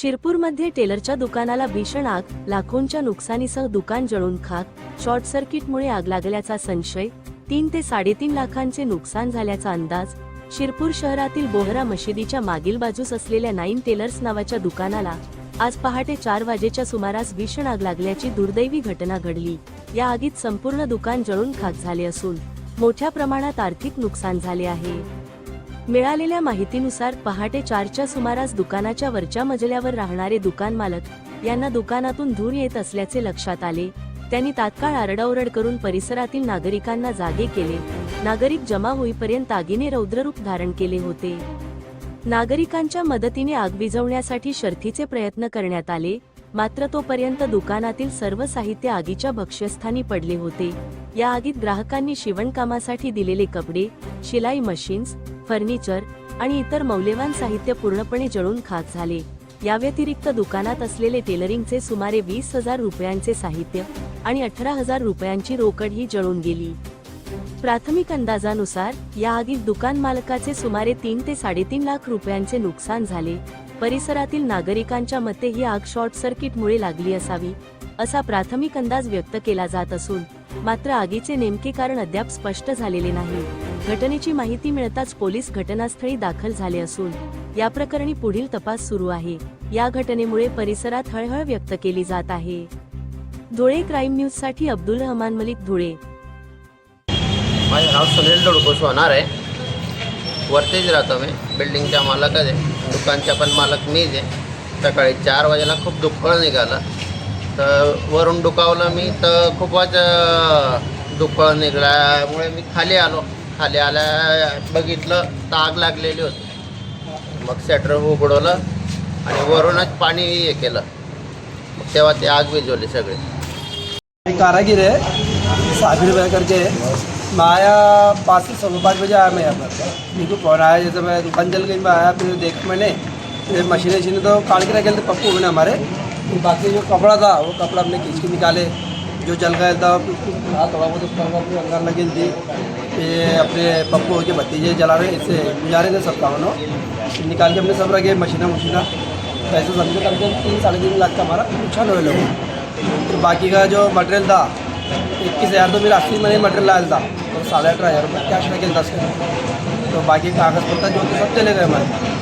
शिरपूरमध्ये टेलरच्या दुकानाला भीषण आग लाखोंच्या नुकसानीसह दुकान जळून खाक शॉर्ट सर्किटमुळे आग लागल्याचा संशय तीन ते साडेतीन लाखांचे नुकसान झाल्याचा अंदाज शिरपूर शहरातील बोहरा मशिदीच्या मागील बाजूस असलेल्या नाईन टेलर्स नावाच्या दुकानाला आज पहाटे चार वाजेच्या सुमारास भीषण आग लागल्याची दुर्दैवी घटना घडली. या आगीत संपूर्ण दुकान जळून खाक झाले असून मोठ्या प्रमाणात आर्थिक नुकसान झाले आहे. मिळालेल्या माहितीनुसार पहाटे चारच्या सुमारास दुकानाच्या वरच्या मजल्यावर राहणारे दुकान मालक यांना दुकानातून धूर येत असल्याचे लक्षात आले. त्यांनी तात्काळ आरडाओरड करून परिसरातील नागरिकांना जागे केले. नागरिक जमा होईपर्यंत आगीने रौद्ररूप धारण केले होते. नागरिकांच्या मदतीने आग विझवण्यासाठी शर्थीचे प्रयत्न करण्यात आले मात्र तोपर्यंत दुकानातील सर्व साहित्य आगीच्या भक्ष्यस्थानी पडले होते. या आगीत ग्राहकांनी शिवणकामासाठी दिलेले कपडे शिलाई मशीन्स फर्निचर आणि इतर मौल्यवान साहित्य पूर्णपणे जळून खाक झाले. या व्यतिरिक्त दुकानात असलेले टेलरिंगचे सुमारे वीस हजार रुपयांचे साहित्य आणि अठरा हजार रुपयांची रोकड ही जळून गेली. प्राथमिक अंदाजानुसार या आगीत दुकान मालकाचे सुमारे तीन ते साडेतीन लाख रुपयांचे नुकसान झाले. परिसरातील नागरिकांच्या मते ही आग शॉर्ट सर्किटमुळे लागली असावी असा प्राथमिक अंदाज व्यक्त केला जात असून मात्र आगीचे नेमके कारण अद्याप स्पष्ट झालेले नाही. घटनेची माहिती मिळताच पोलीस घटनास्थळी दाखल झाले असून या प्रकरणी पुढील तपास सुरू आहे. या घटनेमुळे परिसरात हळहळ व्यक्त केली जात आहे. धुळे क्राईम न्यूजसाठी अब्दुल रहमान मलिक धुळे. माझं नाव सुनील दोडकोस होणार आहे वरतीच राहतो मी. बिल्डिंगच्या मालकच आहे दुकानच्या पण मालक मीच आहे. सकाळी चार वाजेला खूप दुःखळ निघालं. तर वरून डुकावलं मी तर खूपच दुःख निघाल्यामुळे मी खाली आलो. खाली आल्या बघितलं तर आग लागलेली होती. मग शटर उघडवलं आणि वरूनच पाणी हे केलं. मग तेव्हा ते आग विजवली सगळी. मी कारागिर आहे. साबिर भाई करके मैं पाँच से सवा पाँच बजे आया मैं यहाँ पर मेरे को फोन आया जैसे मैं दुकान जल गई मैं आया फिर देखा मैंने फिर मशीन तो काल के रखे थे पप्पू मैंने हमारे बाकी जो कपड़ा था वो कपड़ा हमने खींच के निकाले। जो जल गया था हाँ थोड़ा बहुत ऊपर का अपनी अंगार लगी थी ये अपने पप्पू के भतीजे जला रहे इससे गुजारे थे सब कामों फिर निकाल के हमने सब रखे मशीना मशीना। पैसे समझो करके तीन साढ़े तीन लाख का हमारा नुकसान हुए लोगों। तो बाकी का जो मटेरियल था इक्कीस हज़ार तो मेरा अस्सी महीने मटेरियल लाया था। और साढ़े अठारह हज़ार रुपये कैश में खेलता उसके तो बाकी कागज़ पत्तर जो सब चले गए हमारे।